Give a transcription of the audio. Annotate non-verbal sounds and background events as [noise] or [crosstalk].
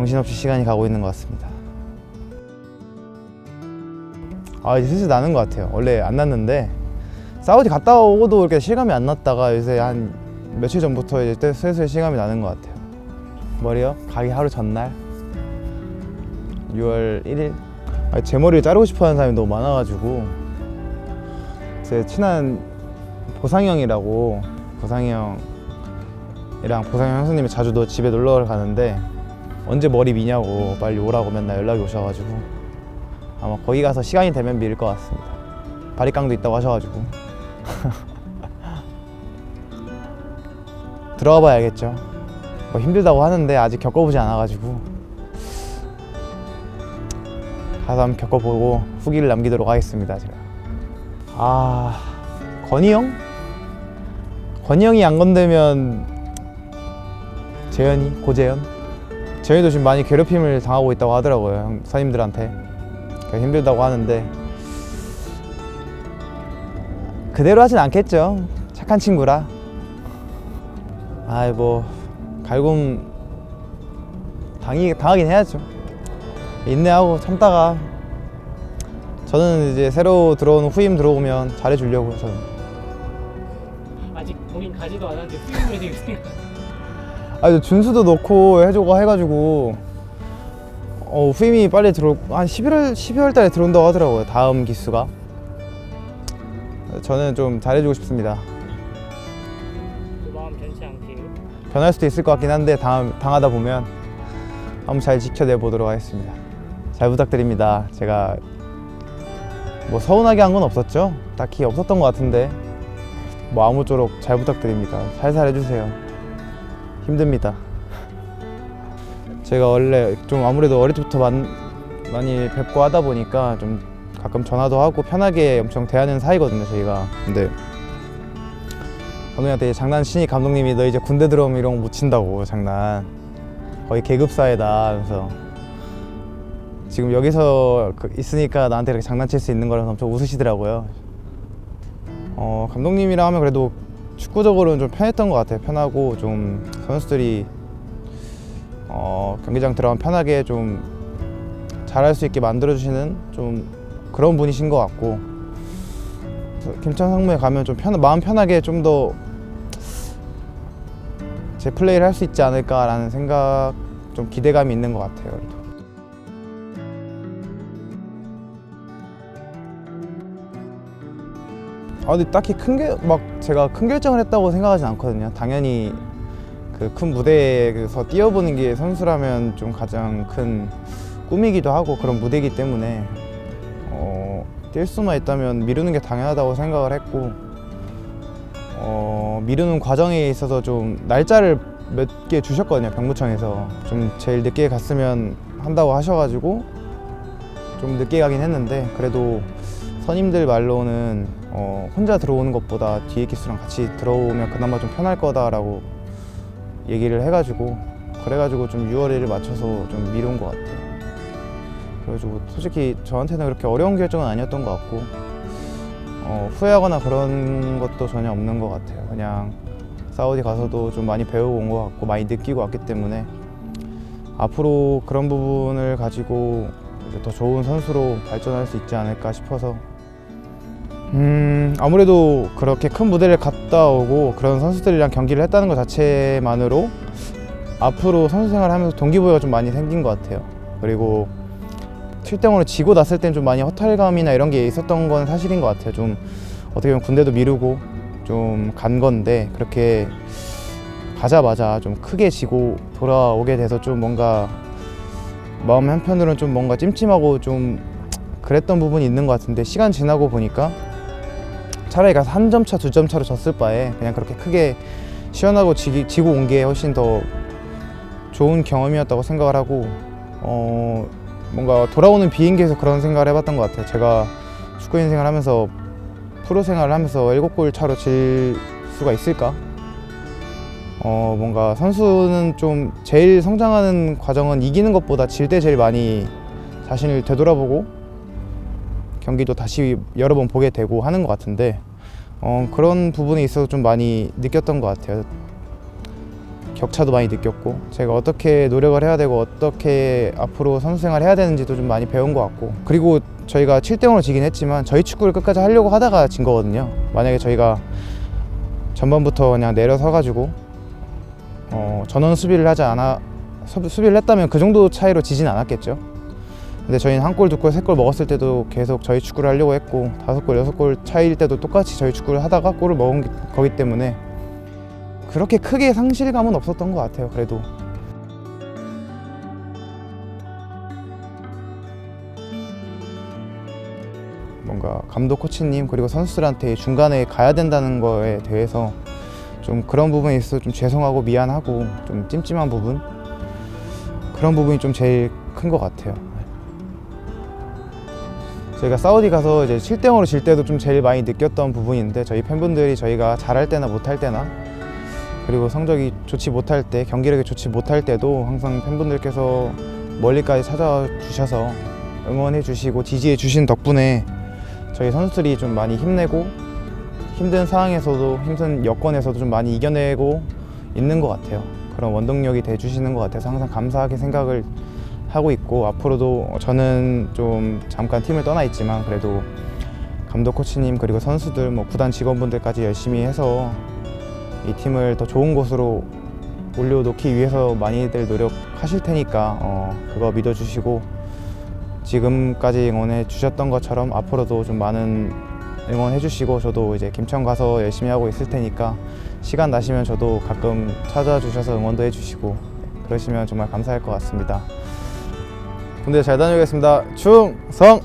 정신없이 시간이 가고 있는 것 같습니다. 아 이제 슬슬 나는 것 같아요. 원래 안 났는데 사우디 갔다 오고도 이렇게 실감이 안 났다가 요새 한 며칠 전부터 이제 또 슬슬 실감이 나는 것 같아요. 머리요? 가기 하루 전날 6월 1일 아, 제 머리를 자르고 싶어하는 사람이 너무 많아가지고 제 친한 보상이 형이라고 보상이 형이랑 보상이 형 형수님이 자주 너 집에 놀러 가는데 언제 머리 미냐고 빨리 오라고 맨날 연락이 오셔가지고 아마 거기 가서 시간이 되면 밀 것 같습니다. 바리깡도 있다고 하셔가지고 [laughs] 들어가 봐야 알겠죠. 뭐 힘들다고 하는데 아직 겪어보지 않아가지고 가서 한번 겪어보고 후기를 남기도록 하겠습니다. 제가 아 건희 형? 건희 형이 안 건들면 재현이 고재현 재현이도 지금 많이 괴롭힘을 당하고 있다고 하더라고요 형, 선임들한테. 그래서 힘들다고 하는데. 그대로 하진 않겠죠. 착한 친구라. 아이 뭐 갈굼 당이, 당하긴 해야죠. 인내하고 참다가 저는 이제 새로 들어온 후임 들어오면 잘해주려고 저는. 아직 본인 가지도 않았는데 후임에 대해 생각. 아, 저 준수도 넣고 해주고 해가지고 어, 후임이 빨리 들어올 한 11월 12월 달에 들어온다고 하더라고요. 다음 기수가. 저는 좀 잘해주고 싶습니다. 그 마음 변치 않게. 변할 수도 있을 것 같긴 한데 당, 당하다 보면 한번 잘 지켜내 보도록 하겠습니다. 잘 부탁드립니다. 제가 뭐 서운하게 한 건 없었죠? 딱히 없었던 것 같은데 뭐 아무쪼록 잘 부탁드립니다. 살살 해주세요. 힘듭니다. 제가 원래 좀 아무래도 어릴 때부터 많, 많이 뵙고 하다 보니까 좀 가끔 전화도 하고 편하게 엄청 대하는 사이거든요, 저희가. 근데 감독님한테 장난치니 감독님이 너 이제 군대 들어오면 이런 거 못 친다고 장난 거의 계급사회다 하면서 지금 여기서 그- 있으니까 나한테 이렇게 장난칠 수 있는 거라서 엄청 웃으시더라고요 어 감독님이랑 하면 그래도 축구적으로는 좀 편했던 것 같아요 편하고 좀 선수들이 어 경기장 들어가면 편하게 좀 잘할 수 있게 만들어 주시는 좀 그런 분이신 것 같고 김천 상무에 가면 좀 편, 마음 편하게 좀 더 제 플레이를 할 수 있지 않을까라는 생각 좀 기대감이 있는 것 같아요. 그래도. 아 근데 딱히 큰 게 막 제가 큰 결정을 했다고 생각하진 않거든요. 당연히 그 큰 무대에서 뛰어보는 게 선수라면 좀 가장 큰 꿈이기도 하고 그런 무대이기 때문에 어, 뛸 수만 있다면 미루는 게 당연하다고 생각을 했고 어, 미루는 과정에 있어서 좀 날짜를 몇 개 주셨거든요 병무청에서 좀 제일 늦게 갔으면 한다고 하셔가지고 좀 늦게 가긴 했는데 그래도 선임들 말로는 어, 혼자 들어오는 것보다 뒤에 기수랑 같이 들어오면 그나마 좀 편할 거다라고 얘기를 해가지고 그래가지고 좀 6월 1일 맞춰서 좀 미룬 것 같아요. 그래가지고 솔직히 저한테는 그렇게 어려운 결정은 아니었던 것 같고 어, 후회하거나 그런 것도 전혀 없는 것 같아요. 그냥 사우디 가서도 좀 많이 배우고 온 것 같고 많이 느끼고 왔기 때문에 앞으로 그런 부분을 가지고 더 좋은 선수로 발전할 수 있지 않을까 싶어서 음 아무래도 그렇게 큰 무대를 갔다 오고 그런 선수들이랑 경기를 했다는 것 자체만으로 앞으로 선수 생활 하면서 동기부여가 좀 많이 생긴 것 같아요. 그리고 7대0으로 지고 났을 땐 좀 많이 허탈감이나 이런 게 있었던 건 사실인 것 같아요. 좀 어떻게 보면 군대도 미루고 좀 간 건데 그렇게 가자마자 좀 크게 지고 돌아오게 돼서 좀 뭔가 마음 한편으로는 좀 뭔가 찜찜하고 좀 그랬던 부분이 있는 것 같은데 시간 지나고 보니까 차라리 가서 한 점 차, 두 점 차로 졌을 바에 그냥 그렇게 크게 시원하고 지, 지고 온 게 훨씬 더 좋은 경험이었다고 생각을 하고 어 뭔가 돌아오는 비행기에서 그런 생각을 해봤던 것 같아요. 제가 축구 인생을 하면서 프로 생활을 하면서 일곱 골 차로 질 수가 있을까? 어 뭔가 선수는 좀 제일 성장하는 과정은 이기는 것보다 질 때 제일 많이 자신을 되돌아보고 경기도 다시 여러 번 보게 되고 하는 것 같은데 어 그런 부분에 있어서 좀 많이 느꼈던 것 같아요. 격차도 많이 느꼈고 제가 어떻게 노력을 해야 되고 어떻게 앞으로 선수 생활 해야 되는지도 좀 많이 배운 것 같고 그리고 저희가 7대 0으로 지긴 했지만 저희 축구를 끝까지 하려고 하다가 진 거거든요. 만약에 저희가 전반부터 그냥 내려서 가지고 어, 전원 수비를 하지 않아 수- 수비를 했다면 그 정도 차이로 지진 않았겠죠. 근데 저희는 한 골, 두 골, 세 골 먹었을 때도 계속 저희 축구를 하려고 했고 다섯 골, 여섯 골 차이일 때도 똑같이 저희 축구를 하다가 골을 먹은 게- 거기 때문에 그렇게 크게 상실감은 없었던 것 같아요. 그래도 뭔가 감독 코치님 그리고 선수들한테 중간에 가야 된다는 거에 대해서 좀 그런 부분에 있어서 좀 죄송하고 미안하고 좀 찜찜한 부분 그런 부분이 좀 제일 큰 것 같아요. 저희가 사우디 가서 이제 7대 0으로 질 때도 좀 제일 많이 느꼈던 부분인데 저희 팬분들이 저희가 잘할 때나 못할 때나 그리고 성적이 좋지 못할 때 경기력이 좋지 못할 때도 항상 팬분들께서 멀리까지 찾아와 주셔서 응원해 주시고 지지해 주신 덕분에 저희 선수들이 좀 많이 힘내고 힘든 상황에서도 힘든 여건에서도 좀 많이 이겨내고 있는 것 같아요. 그런 원동력이 돼 주시는 것 같아서 항상 감사하게 생각을 하고 있고 앞으로도 저는 좀 잠깐 팀을 떠나 있지만 그래도 감독 코치님 그리고 선수들 뭐 구단 직원분들까지 열심히 해서 이 팀을 더 좋은 곳으로 올려놓기 위해서 많이들 노력하실 테니까 어, 그거 믿어주시고 지금까지 응원해 주셨던 것처럼 앞으로도 좀 많은 응원해 주시고 저도 이제 김천 가서 열심히 하고 있을 테니까 시간 나시면 저도 가끔 찾아와 주셔서 응원도 해 주시고 그러시면 정말 감사할 것 같습니다. 군대 잘 다녀오겠습니다. 충성!